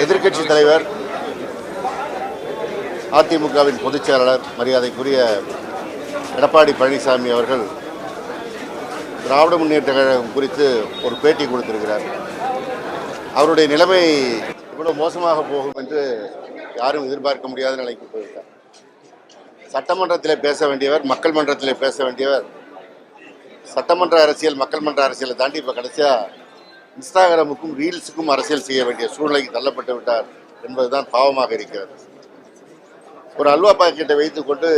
எதிர்க்கட்சி தலைவர் அதிமுகவின் பொதுச் செயலாளர் மரியாதைக்குரிய எடப்பாடி பழனிசாமி அவர்கள் திராவிட முன்னேற்ற கழகம் குறித்து ஒரு பேட்டி கொடுத்திருக்கிறார். அவருடைய நிலைமை இவ்வளோ மோசமாக போகும் என்று யாரும் எதிர்பார்க்க முடியாத நிலைக்கு போயிருக்கார். சட்டமன்றத்தில் பேச வேண்டியவர் மக்கள் மன்றத்தில் பேச வேண்டியவர் சட்டமன்ற அரசியல் மக்கள் மன்ற அரசியலை தாண்டி இப்போ கடைசியாக இன்ஸ்டாகிராமுக்கும் ரீல்ஸுக்கும் அரசியல் செய்ய வேண்டிய சூழ்நிலைக்கு தள்ளப்பட்டு விட்டார் என்பதுதான் பாவமாக இருக்கிறது. ஒரு அல்வா பாக்கெட்டை வைத்துக்கொண்டு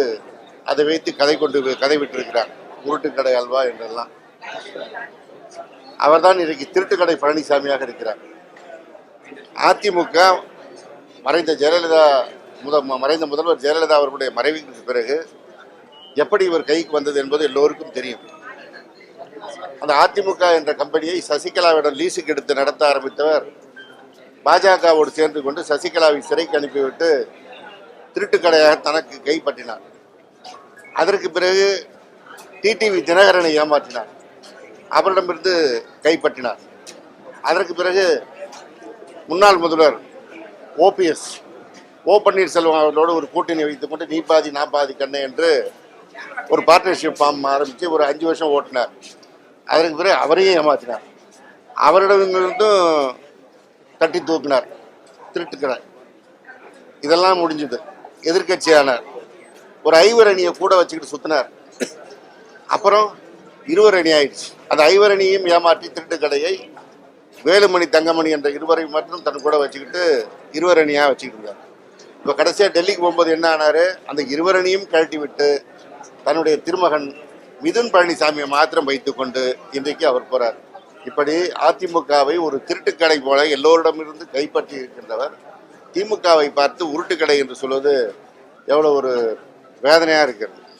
அதை வைத்து கதை கொண்டு கதை விட்டிருக்கிறார். உருட்டுக்கடை அல்வா என்றெல்லாம். அவர்தான் இன்றைக்கு திருட்டுக்கடை பழனிசாமியாக இருக்கிறார். அதிமுக மறைந்த ஜெயலலிதா முத மறைந்த முதல்வர் ஜெயலலிதா அவர்களுடைய மறைவுக்கு பிறகு எப்படி இவர் கைக்கு வந்தது என்பது எல்லோருக்கும் தெரியும். அந்த அதிமுக என்ற கம்பெனியை சசிகலாவிடம் லீஸுக்கு எடுத்து நடத்த ஆரம்பித்தவர். பாஜகவோடு சேர்ந்து கொண்டு சசிகலாவை சிறைக்கு அனுப்பிவிட்டு திருட்டுக்கடையாக தனக்கு கைப்பற்றினார். அதற்கு பிறகு டிடிவி தினகரனை ஏமாற்றினார். அவரிடமிருந்து கைப்பற்றினார். அதற்கு பிறகு முன்னாள் முதல்வர் ஓபிஎஸ் ஓ பன்னீர்செல்வம் அவர்களோடு ஒரு கூட்டணி வைத்துக்கொண்டு நீ பாதி நான் பாதி கண்ணை என்று ஒரு பார்ட்னர்ஷிப் ஃபார்ம் ஆரம்பித்து ஒரு அஞ்சு வருஷம் ஓட்டினார். அதற்கு பிறகு அவரையும் ஏமாற்றினார் அவரிடமிருந்தும் தட்டி தூக்கினார். திருட்டுக்கடை. இதெல்லாம் முடிஞ்சது. எதிர்க்கட்சியானார் ஒரு ஐவர் அணியை கூட வச்சுக்கிட்டு சுத்தினார். அப்புறம் இருவர் அணி ஆயிடுச்சு. அந்த ஐவர் அணியும் ஏமாற்றி திருட்டு கடையை வேலுமணி தங்கமணி என்ற இருவரை மட்டும் தன் கூட வச்சுக்கிட்டு இருவர் அணியாக வச்சுக்கிட்டு இருந்தார். இப்போ கடைசியாக டெல்லிக்கு போகும்போது என்ன ஆனாரு? அந்த இருவரணியும் கழட்டி விட்டு தன்னுடைய திருமகன் மிதுன் பழனிசாமியை மாத்திரம் வைத்துக்கொண்டு இன்றைக்கு அவர் போறார். இப்படி அதிமுகவை ஒரு திருட்டுக்கடை போல எல்லோரிடமிருந்து கைப்பற்றி இருக்கின்றவர் திமுகவை பார்த்து உருட்டுக்கடை என்று சொல்வது எவ்வளோ ஒரு வேதனையாக இருக்கிறது.